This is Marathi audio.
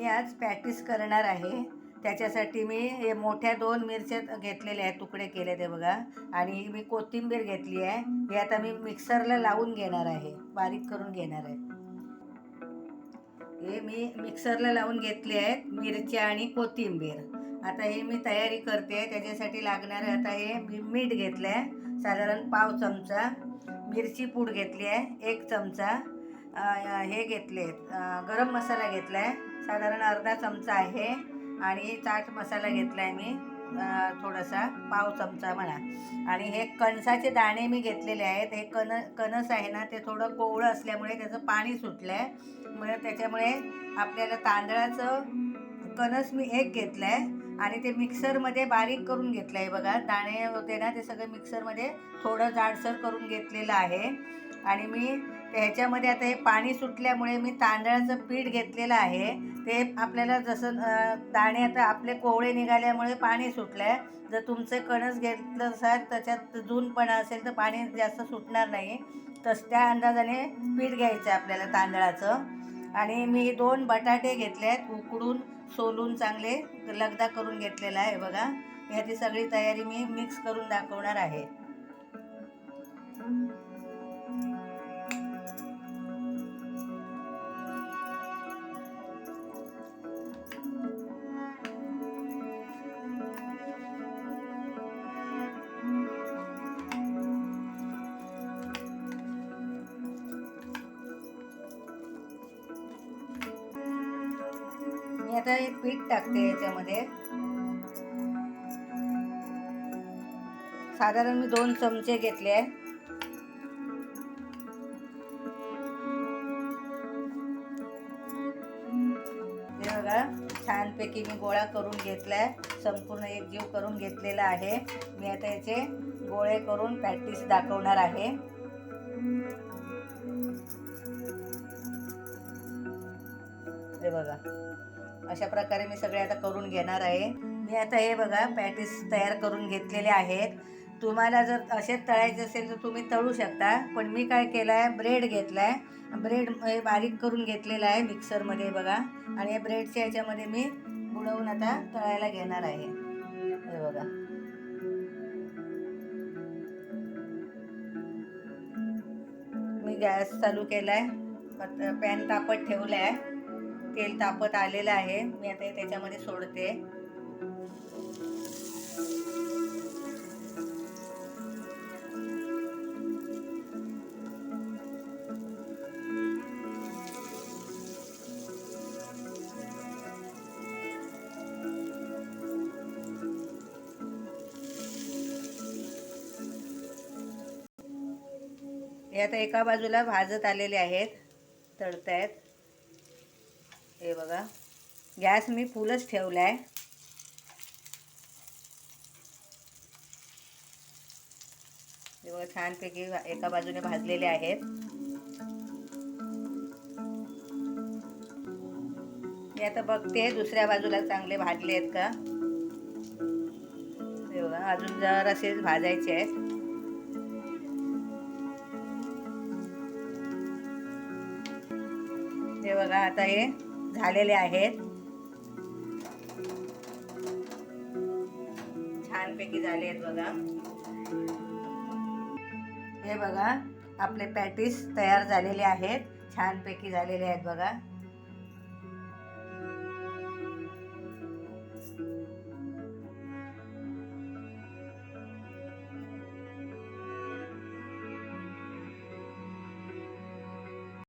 मी आज पॅटीस करणार आहे. त्याच्यासाठी मी हे मोठ्या दोन मिरच्या घेतलेल्या आहेत तुकडे केले ते बघा. आणि मी कोथिंबीर घेतली आहे. हे आता मी मिक्सरला लावून घेणार आहे. बारीक करून घेणार आहे. हे मी मिक्सरला लावून घेतले आहेत मिरच्या आणि कोथिंबीर. आता हे मी तयारी करते. त्याच्यासाठी लागणार आता हे मी मीठ घेतलं आहे साधारण पाव चमचा. मिरची पूड घेतली आहे एक चमचा. हे घेतले गरम मसाला घेतला आहे साधारण अर्धा चमचा आहे आणि चाट मसाला घेतला आहे मी थोडासा पाव चमचा म्हणा. आणि हे कणसाचे दाणे मी घेतलेले आहेत. हे कण कणस आहे ना ते थोडं कोवळं असल्यामुळे त्याचं पाणी सुटलं आहे मग त्याच्यामुळे आपल्याला तांदळाचं कणस मी एक घेतलं आहे आणि ते मिक्सरमध्ये बारीक करून घेतलं आहे बघा. दाणे होते ना ते सगळं मिक्सरमध्ये थोडं जाडसर करून घेतलेलं आहे. आणि मी ह्याच्यामध्ये आता हे पाणी सुटल्यामुळे मी तांदळाचं पीठ घेतलेलं आहे. ते आपल्याला जसं दाणे आता आपले कोवळे निघाल्यामुळे पाणी सुटलं आहे जर तुमचे कणस घेतलं असाल त्याच्यात जूनपणा असेल तर पाणी जास्त सुटणार नाही. तस त्या अंदाजाने पीठ घ्यायचं आहे आपल्याला तांदळाचं. आणि मी दोन बटाटे घेतले आहेत उकडून सोलून चांगले लगदा करून घेतलेला आहे बघा. ह्याची सगळी तयारी मी मिक्स करून दाखवणार आहे. मी आता एक पीठ टाकते याच्यामध्ये. साधारण मी दोन चमचे घेतले. आहे बघा छानपैकी मी गोळा करून घेतलाय. संपूर्ण एक जीव करून घेतलेला आहे. मी आता याचे गोळे करून पॅटीस दाखवणार आहे. बघा. अशा प्रकारे मी सगळे आता करून घेणार आहे. मी आता हे बघा पॅटीस तयार करून घेतलेले आहेत. तुम्हाला जर असेच तळायचे असेल तर तुम्ही तळू शकता. पण मी काय केलं आहे ब्रेड घेतला आहे ब्रेड हे बारीक करून घेतलेलं आहे मिक्सरमध्ये बघा. आणि या ब्रेडच्या ह्याच्यामध्ये मी बुडवून आता तळायला घेणार आहे. हे बघा. मी गॅस चालू केला आहे पॅन तापत ठेवला आहे तेल तापत आलेलं आहे. मी आता हे त्याच्यामध्ये सोडते. हे आता एका बाजूला भाजत आलेले आहेत. तळतायत. हे बघा. गॅस मी फुलच ठेवला आहे हे बघा छानपैकी एका बाजूने भाजलेले आहेत. मी आता बघते दुसऱ्या बाजूला चांगले भाजले आहेत का? हे बघा अजून जर असेच भाजायचे आहेत. हे बघा आता हे झालेले आहेत. छानपैकी झाले आहेत बघा. हे बघा आपले पॅटीस तयार झालेले आहेत. छानपैकी झालेले आहेत बघा.